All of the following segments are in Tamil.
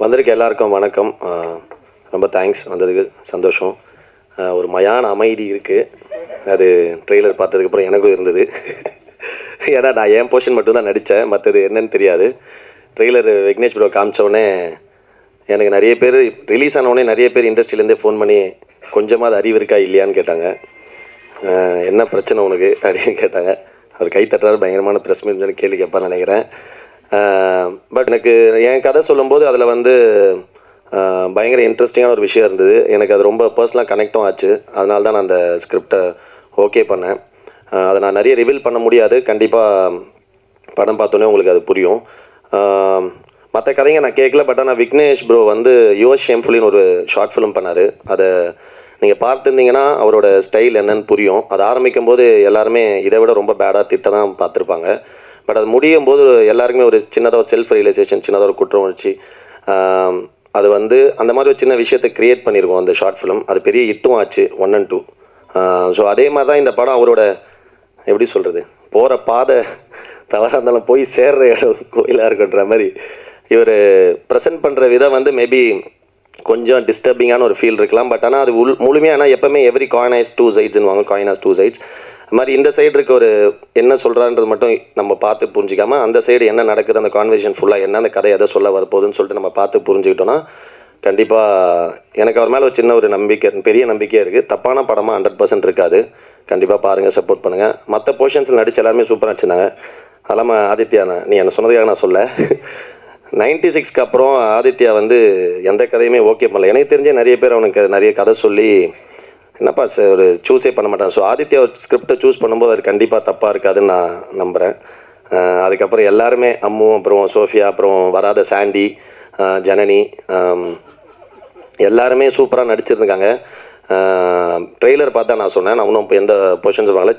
வந்திருக்க எல்லாருக்கும் வணக்கம். ரொம்ப தேங்க்ஸ் வந்ததுக்கு சந்தோஷம். ஒரு மயான அமைதி இருக்குது அது ட்ரெய்லர் பார்த்ததுக்கப்புறம் எனக்கும் இருந்தது. ஏன்னா நான் என் போர்ஷன் மட்டும்தான் நடித்தேன். மற்றது என்னன்னு தெரியாது. ட்ரெய்லர் விக்னேஷ் ப்ரோ காமிச்சோடனே எனக்கு நிறைய பேர் ரிலீஸ் ஆனவுடனே நிறைய பேர் இண்டஸ்ட்ரியிலேருந்தே ஃபோன் பண்ணி கொஞ்சமாவது அறிவு இருக்கா இல்லையான்னு கேட்டாங்க. என்ன பிரச்சனை உனக்கு? அப்படின்னு கேட்டாங்க. அவர் கை தட்டுறாரு. பயங்கரமான ப்ரெஸ் மீட் கேள்வி கேட்பான்னு நினைக்கிறேன். பட் எனக்கு என் கதை சொல்லும்போது அதில் வந்து பயங்கர இன்ட்ரெஸ்டிங்கான ஒரு விஷயம் இருந்தது. எனக்கு அது ரொம்ப பர்சனலாக கனெக்டும் ஆச்சு. அதனால தான் நான் அந்த ஸ்கிரிப்டை ஓகே பண்ணேன். அதை நான் நிறைய ரிவீல் பண்ண முடியாது. கண்டிப்பாக படம் பார்த்தோன்னே உங்களுக்கு அது புரியும். மற்ற கதைங்க நான் கேட்கல பட் ஆனால் விக்னேஷ் ப்ரோ வந்து யுவஸ் ஷேம்ஃபுல்லின்னு ஒரு ஷார்ட் ஃபிலிம் பண்ணார். அதை நீங்கள் பார்த்துருந்தீங்கன்னா அவரோட ஸ்டைல் என்னன்னு புரியும். அது ஆரம்பிக்கும் போது எல்லாருமே இதை விட ரொம்ப பேடாக திட்ட தான் பார்த்துருப்பாங்க. பட் அது முடியும் போது எல்லாருக்குமே ஒரு சின்னதாக ஒரு செல்ஃப் ரியலைசேஷன் சின்னதாக ஒரு குற்றம் உணர்ச்சி அது வந்து அந்த மாதிரி ஒரு சின்ன விஷயத்தை கிரியேட் பண்ணியிருக்கோம் அந்த ஷார்ட் ஃபிலிம் அது பெரிய ஹிட்டும் ஆச்சு ஒன் அண்ட் டூ ஸோ அதே மாதிரி தான் இந்த படம் அவரோட எப்படி சொல்கிறது போகிற பாதை தவறாக இருந்தாலும் போய் சேர்ற இடம் கோயிலாக இருக்குன்ற மாதிரி. இவர் ப்ரெசென்ட் பண்ணுற விதம் வந்து மேபி கொஞ்சம் டிஸ்டர்பிங்கான ஒரு ஃபீல் இருக்கலாம் பட் ஆனால் அது உள் முழுமையாக ஆனால் எப்பவுமே எவ்ரி காயின் ஆஸ் டூ சைட்ஸ்ன்னு வாங்க காயின் ஆஸ் டூ சைட்ஸ் அது மாதிரி இந்த சைடு இருக்க ஒரு என்ன சொல்கிறான்றது மட்டும் நம்ம பார்த்து புரிஞ்சிக்காமல் அந்த சைடு என்ன நடக்குது அந்த கான்வர்சேஷன் ஃபுல்லாக என்ன அந்த கதை எதை சொல்ல வரப்போகுதுன்னு சொல்லிட்டு நம்ம பார்த்து புரிஞ்சுக்கிட்டோன்னா கண்டிப்பாக எனக்கு அவர் மேலே ஒரு சின்ன ஒரு நம்பிக்கை பெரிய நம்பிக்கையாக இருக்குது தப்பான படமாக ஹண்ட்ரட் பர்சன்ட் இருக்காது. கண்டிப்பாக பாருங்கள் சப்போர்ட் பண்ணுங்கள் மற்ற போர்ஷன்ஸில் நடிச்சு எல்லாருமே சூப்பராக நடிச்சிருந்தாங்க. அதெல்லாம ஆதித்யா நீ என்ன சொன்னதுக்காக நான் சொல்ல நைன்டி சிக்ஸ்க்கு அப்புறம் ஆதித்யா வந்து எந்த கதையுமே ஓகே பண்ணல. எனக்கு தெரிஞ்ச நிறைய பேர் அவனுக்கு நிறைய கதை சொல்லி என்னப்பா சார் ஒரு சூஸே பண்ண மாட்டேன் ஸோ ஆதித்யா ஒரு ஸ்கிரிப்டை சூஸ் பண்ணும்போது அது கண்டிப்பாக தப்பாக இருக்காதுன்னு நான் நம்புகிறேன் அதுக்கப்புறம் எல்லாருமே அம்மு அப்புறம் சோஃபியா அப்புறம் வராத சாண்டி ஜனனி எல்லாருமே சூப்பராக நடிச்சிருந்தாங்க ட்ரெய்லர் பார்த்தா நான் சொன்னேன். நான் இன்னும் இப்போ எந்த பொசிஷன்ஸ் வாங்கல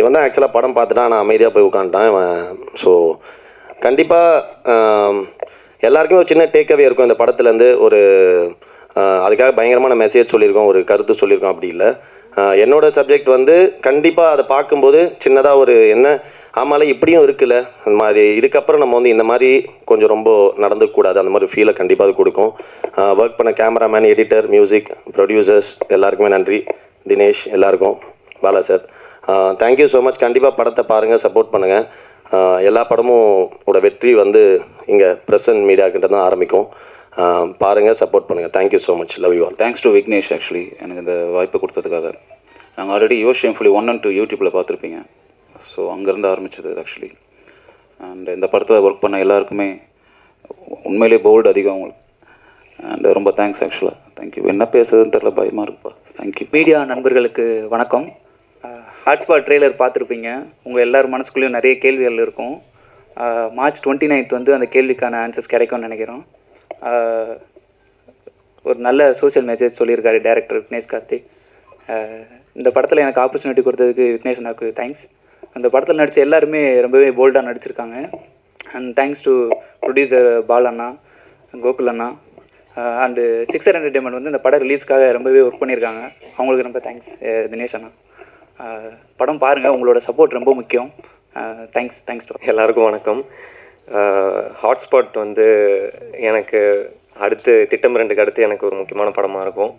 இவன் தான் ஆக்சுவலாக படம் பார்த்துட்டான் நான் அமைதியாக போய் உட்காந்துட்டான் ஸோ கண்டிப்பாக எல்லாருக்குமே ஒரு சின்ன டேக்அவே இருக்கும். இந்த படத்துலேருந்து ஒரு அதுக்காக பயங்கரமான மெசேஜ் சொல்லியிருக்கோம் ஒரு கருத்து சொல்லியிருக்கோம் அப்படி இல்லை. என்னோட சப்ஜெக்ட் வந்து கண்டிப்பாக அதை பார்க்கும்போது சின்னதாக ஒரு என்ன ஆமால இப்படியும் இருக்குல்ல அந்த மாதிரி. இதுக்கப்புறம் நம்ம வந்து இந்த மாதிரி கொஞ்சம் ரொம்ப நடந்துக்கூடாது அந்த மாதிரி ஃபீலை கண்டிப்பாக அது கொடுக்கும். ஒர்க் பண்ண கேமராமேன் எடிட்டர் மியூசிக் ப்ரொடியூசர்ஸ் எல்லாருக்குமே நன்றி. தினேஷ் எல்லாருக்கும். Bala sir thank you so much கண்டிப்பாக படத்தை பாருங்கள் சப்போர்ட் பண்ணுங்கள் எல்லா படமும் ஓட வெற்றி வந்து இங்கே ப்ரெசன்ட் மீடியாக்கிட்ட தான் ஆரம்பிக்கும். ஆஹ் பாருங்க சப்போர்ட் பண்ணுங்க. Thank you so much love you all thanks to Vignesh actually எனக்கு இந்த வாய்ப்பு கொடுத்ததுக்காக. நாங்கள் ஆல்ரெடி யோஸ் ஷேம்ஃபுல்லி ஒன் அண்ட் டூ யூடியூப்பில் பார்த்துருப்பீங்க. ஸோ அங்கேருந்து ஆரம்பிச்சது ஆக்சுவலி அண்ட் இந்த படத்தில் ஒர்க் பண்ண எல்லாருக்குமே உண்மையிலேயே போல்டு அதிகம் அவங்களுக்கு அண்ட் ரொம்ப தேங்க்ஸ் ஆக்சுவலாக தேங்க்யூ என்ன பேசுறதுன்னு தெரில பயமாக இருக்குப்பா. தேங்க்யூ மீடியா நண்பர்களுக்கு வணக்கம். ஹாட்ஸ்பாட் ட்ரெய்லர் பார்த்துருப்பீங்க. உங்கள் எல்லார் மனசுக்குள்ளேயும் நிறைய கேள்விகள் இருக்கும். மார்ச் டுவெண்ட்டி நைன்த் வந்து அந்த கேள்விக்கான ஆன்சர்ஸ் கிடைக்கும்னு நினைக்கிறோம். ஒரு நல்ல சோஷியல் மெசேஜ் சொல்லியிருக்காரு டேரக்டர் விக்னேஷ் கார்த்திக் இந்த படத்தில் எனக்கு ஆப்பர்ச்சுனிட்டி கொடுத்ததுக்கு விக்னேஷ் அண்ணாவுக்கு தேங்க்ஸ் அந்த படத்தில் நடித்த எல்லாருமே ரொம்பவே போல்டாக நடிச்சிருக்காங்க. அண்ட் தேங்க்ஸ் டு ப்ரொடியூசர் பால் அண்ணா கோகுல் அண்ணா அண்டு சிக்ஸர் என்டர்டெயின்மெண்ட் வந்து இந்த படம் ரிலீஸ்க்காக ரொம்பவே ஒர்க் பண்ணியிருக்காங்க. அவங்களுக்கு ரொம்ப தேங்க்ஸ் தினேஷ் அண்ணா. படம் பாருங்கள் உங்களோட சப்போர்ட் ரொம்ப முக்கியம். தேங்க்ஸ் தேங்க்ஸ் டு எல்லாருக்கும் வணக்கம். ஹாட்ஸ்பாட் வந்து எனக்கு அடுத்து திட்டம் ரெண்டுக்கு அடுத்து எனக்கு ஒரு முக்கியமான படமாக இருக்கும்.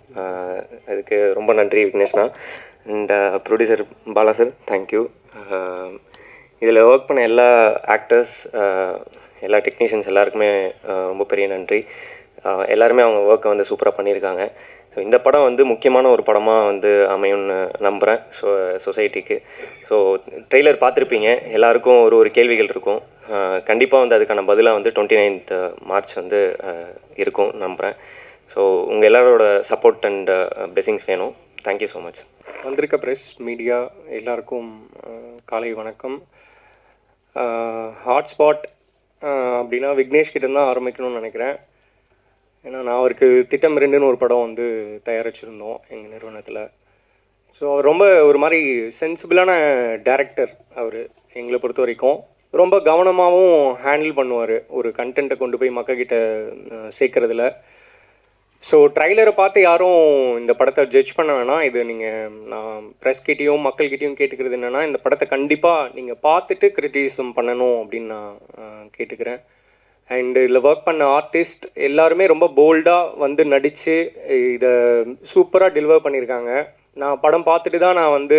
அதுக்கு ரொம்ப நன்றி விக்னேஷ்னா. And producer Bala sir thank you இதில் ஒர்க் பண்ண எல்லா ஆக்டர்ஸ் எல்லா டெக்னீஷியன்ஸ் எல்லாருக்குமே ரொம்ப பெரிய நன்றி. எல்லாருமே அவங்க ஒர்க்கை வந்து சூப்பராக பண்ணியிருக்காங்க. ஸோ இந்த படம் வந்து முக்கியமான ஒரு படமாக வந்து அமையும்னு நம்புகிறேன் ஸோ சொசைட்டிக்கு ஸோ ட்ரெய்லர் பார்த்துருப்பீங்க. எல்லாருக்கும் ஒரு ஒரு கேள்விகள் இருக்கும். கண்டிப்பாக வந்து அதுக்கான பதிலாக வந்து டுவெண்ட்டி நைன்த் மார்ச் வந்து இருக்கும் நம்புகிறேன் ஸோ உங்கள் எல்லாரோட சப்போர்ட் அண்ட் பிளெஸிங்ஸ் வேணும். தேங்க்யூ ஸோ மச் வந்திருக்க ப்ரெஸ் மீடியா எல்லாருக்கும் காலை வணக்கம். ஹாட்ஸ்பாட் அப்படின்னா விக்னேஷ் கிட்ட தான் ஆரம்பிக்கணும்னு நினைக்கிறேன். ஏன்னா நான் அவருக்கு திட்டம் ரெண்டுன்னு ஒரு படம் வந்து தயாரிச்சிருந்தோம் எங்கள் நிறுவனத்தில். ஸோ அவர் ரொம்ப ஒரு மாதிரி சென்சிபிளான டேரக்டர் அவர் எங்களை பொறுத்த வரைக்கும் ரொம்ப கவனமாகவும் ஹேண்டில் பண்ணுவார் ஒரு கண்டென்ட்டை கொண்டு போய் மக்கள்கிட்ட சேர்க்குறதுல. ஸோ ட்ரைலரை பார்த்து யாரும் இந்த படத்தை ஜட்ஜ் பண்ண வேணாம். இது நீங்கள் நான் ப்ரெஸ்கிட்டையும் மக்கள்கிட்டையும் கேட்டுக்கிறது என்னென்னா இந்த படத்தை கண்டிப்பாக நீங்கள் பார்த்துட்டு கிரிட்டிசிசம் பண்ணணும் அப்படின்னு நான் கேட்டுக்கிறேன். அண்டு இதில் ஒர்க் பண்ண ஆர்டிஸ்ட் எல்லாருமே ரொம்ப போல்டாக வந்து நடித்து இதை சூப்பராக டெலிவர் பண்ணியிருக்காங்க நான் படம் பார்த்துட்டு தான் நான் வந்து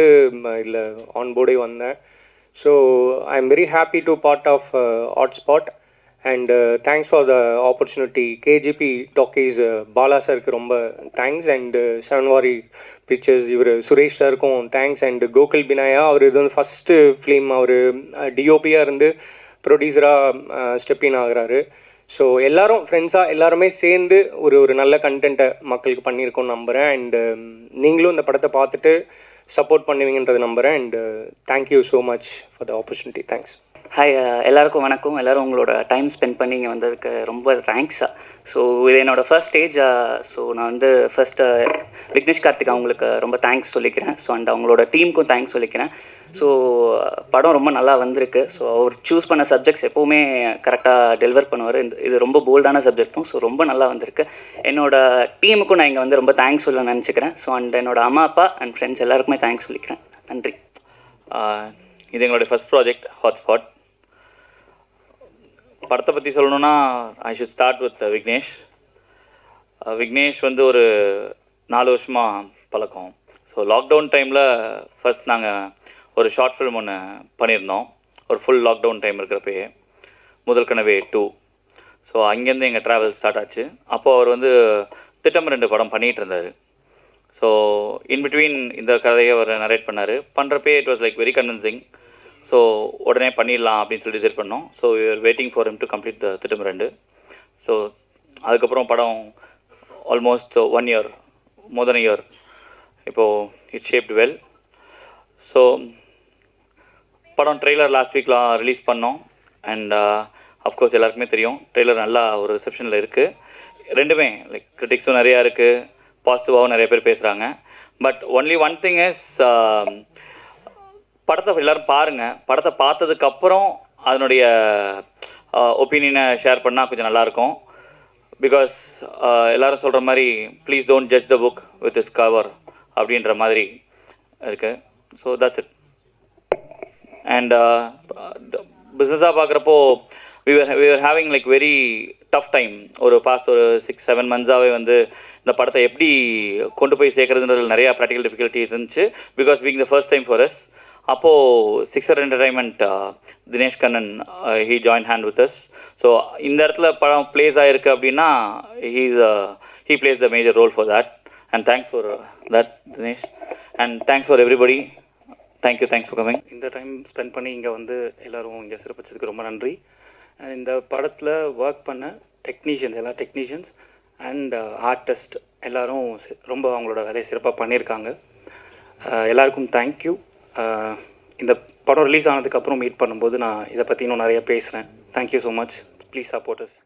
இதில் on போர்டே so I am very happy to part of hot spot and thanks for the opportunity KGB talkies Bala சாருக்கு ரொம்ப தேங்க்ஸ் அண்டு செவன்வாரி பிக்சர்ஸ் இவர் சுரேஷ் சாருக்கும் தேங்க்ஸ் அண்ட் கோகுல் பினாயா அவர் இது வந்து ஃபஸ்ட்டு ஃபிலிம் அவர் டிஓபியாக இருந்து ப்ரொடியூசராக ஸ்டெப்பின் ஆகுறாரு. ஸோ எல்லாரும் ஃப்ரெண்ட்ஸாக எல்லாருமே சேர்ந்து ஒரு ஒரு நல்ல கண்டென்ட்டை மக்களுக்கு பண்ணியிருக்கோம்னு நம்புகிறேன் அண்டு um, நீங்களும் இந்த படத்தை பார்த்துட்டு சப்போர்ட் பண்ணுவீங்கன்றது நம்புகிறேன் and thank you so much for the opportunity thanks hi எல்லாருக்கும் வணக்கம். எல்லாரும் உங்களோட டைம் ஸ்பெண்ட் பண்ணி இங்கே வந்ததுக்கு ரொம்ப தேங்க்ஸ் ஸோ uh. இது என்னோட ஃபர்ஸ்ட் ஸ்டேஜ் ஸோ நான் வந்து ஃபர்ஸ்ட்டு uh, விக்னேஷ் கார்த்திக் அவங்களுக்கு ரொம்ப தேங்க்ஸ் சொல்லிக்கிறேன். ஸோ அண்ட் அவங்களோட டீமுக்கும் தேங்க்ஸ் சொல்லிக்கிறேன். ஸோ படம் ரொம்ப நல்லா வந்திருக்கு. ஸோ அவர் சூஸ் பண்ண சப்ஜெக்ட்ஸ் எப்போவுமே கரெக்டாக டெலிவர் பண்ணுவார். இந்த இது ரொம்ப போல்டான சப்ஜெக்ட்டும் ஸோ ரொம்ப நல்லா வந்திருக்கு. என்னோட டீமுக்கும் நான் இங்கே வந்து ரொம்ப தேங்க்ஸ் சொல்ல நினச்சிக்கிறேன். ஸோ அண்ட் என்னோட அம்மா அப்பா அண்ட் ஃப்ரெண்ட்ஸ் எல்லாருக்குமே தேங்க்ஸ் சொல்லிக்கிறேன். நன்றி. இது எங்களுடைய ஃபஸ்ட் ப்ராஜெக்ட் ஹாட்ஸ்பாட் படத்தை பற்றி சொல்லணுன்னா I should start with Vignesh Vignesh வந்து ஒரு நாலு வருஷமாக பழக்கம். ஸோ லாக்டவுன் டைமில் ஃபஸ்ட் நாங்கள் ஒரு ஷார்ட் ஃபிலிம் ஒன்று பண்ணியிருந்தோம். ஒரு ஃபுல் லாக்டவுன் டைம் இருக்கிறப்பயே. முதல் கனவே டூ ஸோ அங்கேருந்து எங்கள் ட்ராவல் ஸ்டார்ட் ஆச்சு. அப்போது அவர் வந்து திட்டம் ரெண்டு படம் பண்ணிகிட்டு இருந்தார். ஸோ இன் பிட்வீன் இந்த கதையை அவர் நரேட் பண்ணார். பண்ணுறப்பே it was like very convincing so உடனே பண்ணிடலாம் அப்படின்னு சொல்லி டிசைட் பண்ணோம். So you are waiting for him to complete the திட்டம் ரெண்டு. ஸோ அதுக்கப்புறம் படம் almost one year more then year இப்போது இட் ஷேப்ட் வெல் ஸோ படம் ட்ரெய்லர் லாஸ்ட் வீக்லாம் ரிலீஸ் பண்ணோம். அண்ட் அஃப்கோர்ஸ் uh, எல்லாருக்குமே தெரியும் ட்ரெய்லர் நல்லா ஒரு ரிசப்ஷனில் இருக்குது ரெண்டுமே லைக் கிரிட்டிக்ஸும் நிறையா இருக்குது பாசிட்டிவாகவும் நிறைய பேர் பேசுகிறாங்க but only one thing is படத்தை எல்லோரும் பாருங்கள் படத்தை பார்த்ததுக்கப்புறம் அதனுடைய ஒப்பீனியனை ஷேர் பண்ணால் கொஞ்சம் நல்லாயிருக்கும் பிகாஸ் uh, எல்லோரும் சொல்கிற மாதிரி please don't judge the book with is cover அப்படின்ற மாதிரி இருக்குது ஸோ தட்ஸ் இட் அண்ட் பிஸ்னஸாக பார்க்குறப்போ we were having like very tough time ஒரு பாஸ்ட் ஒரு சிக்ஸ் செவன் மந்த்ஸாகவே வந்து இந்த படத்தை எப்படி கொண்டு போய் சேர்க்குறதுன்றது நிறையா ப்ராக்டிக்கல் டிஃபிகல்ட்டி இருந்துச்சு. Because being the first time for us அப்போது sixer entertainment Dinesh Kannan he join hand with us so இந்த இடத்துல படம் பிளேஸ் ஆகிருக்கு அப்படின்னா he's he plays the major role for that and thanks for that Dinesh and thanks for everybody thank you thanks for coming இந்த டைம் ஸ்பெண்ட் பண்ணி இங்கே வந்து எல்லோரும் இங்கே சிறப்பிச்சதுக்கு ரொம்ப நன்றி. அண்ட் இந்த படத்தில் ஒர்க் பண்ண டெக்னீஷியன்ஸ் எல்லா டெக்னீஷியன்ஸ் அண்ட் ஆர்டிஸ்ட் எல்லோரும் ரொம்ப அவங்களோட வேலையை சிறப்பாக பண்ணியிருக்காங்க. Uh, எல்லாருக்கும் தேங்க்யூ uh, இந்த படம் ரிலீஸ் ஆனதுக்கப்புறம் மீட் பண்ணும்போது நான் இதை பற்றி இன்னும் நிறைய பேசுகிறேன் thank you so much please supporters